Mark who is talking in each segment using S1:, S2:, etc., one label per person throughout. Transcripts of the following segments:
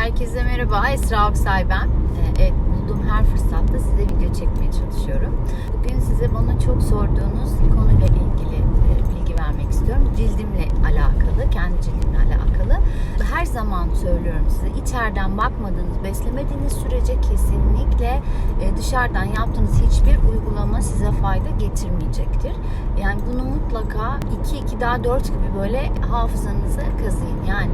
S1: Herkese merhaba. Esra Aksay ben. Ee, Evet, bulduğum her fırsatta size video çekmeye çalışıyorum. Bugün size bana çok sorduğunuz konuyla ilgili e, bilgi vermek istiyorum. Cildimle alakalı, kendi cildimle alakalı. Her zaman söylüyorum size, içeriden bakmadığınız, beslemediğiniz sürece kesinlikle e, dışarıdan yaptığınız hiçbir uygulama size fayda getirmeyecektir. Yani bunu mutlaka 2 2 daha 4 gibi böyle hafızanıza kazıyın. Yani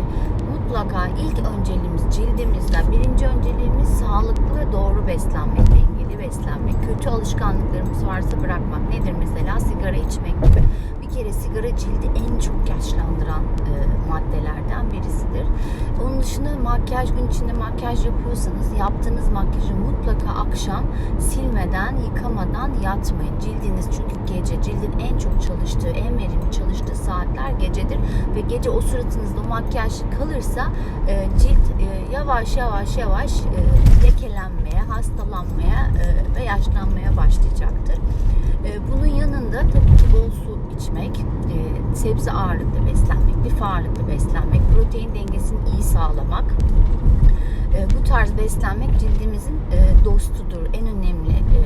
S1: mutlaka ilk önceliğimiz cildimizden birinci önceliğimiz sağlıklı doğru beslenmek, dengeli beslenmek. Kötü alışkanlıklarımız varsa bırakmak. Nedir mesela? Sigara içmek gibi. Bir kere sigara cildi en çok yaşlandıran e, maddelerden birisidir. Onun dışında makyaj gün içinde makyaj yapıyorsanız yaptığınız makyajı mutlaka akşam silmeden, yıkamadan yatmayın. Cildiniz çünkü gece cildin en çok çalıştığı, en verimli çalıştığı saatler gecedir ve gece o suratınızda makyaj kalırsa e, cilt e, yavaş yavaş yavaş e, lekelenmeye, hastalanmaya e, ve yaşlanmaya başlayacaktır. E, bunun yanında tabii ki bol su içmek, e, sebze ağırlıklı beslenmek, lif ağırlıklı beslenmek, protein dengesini iyi sağlamak. E, bu tarz beslenmek cildimizin e, dostudur. En önemli e,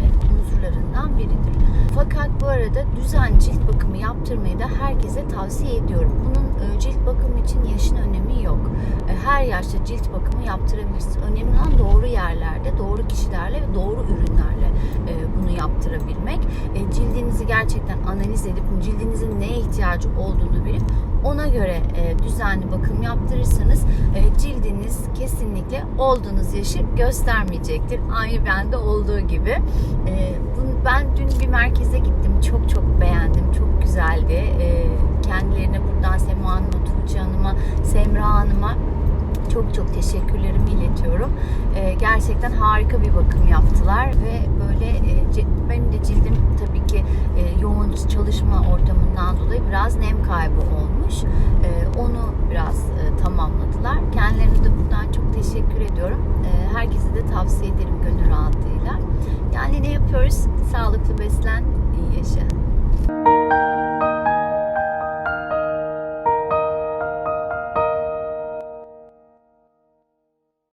S1: arada düzenli cilt bakımı yaptırmayı da herkese tavsiye ediyorum. Bunun e, cilt bakımı için yaşın önemi yok. E, her yaşta cilt bakımı yaptırabilirsiniz. Önemli olan doğru yerlerde, doğru kişilerle ve doğru ürünlerle e, bunu yaptırabilmek. Cildinizi gerçekten analiz edip cildinizin neye ihtiyacı olduğunu bilip ona göre düzenli bakım yaptırırsanız cildiniz kesinlikle olduğunuz yaşı göstermeyecektir. Aynı bende olduğu gibi. E, ben dün bir merkeze gittim. Çok çok beğendim. Çok güzeldi. E, kendilerine buradan Sema Hanım'a, Tuğçe Hanım'a, Semra Hanım'a çok çok teşekkürlerimi iletiyorum. Ee, gerçekten harika bir bakım yaptılar ve böyle e, benim de cildim tabii ki e, yoğun çalışma ortamından dolayı biraz nem kaybı olmuş. Ee, onu e, tamamladılar. Kendilerine de buradan çok teşekkür ediyorum. Ee, herkese de tavsiye ederim gönül rahatlığıyla. Yani ne yapıyoruz? Sağlıklı beslen.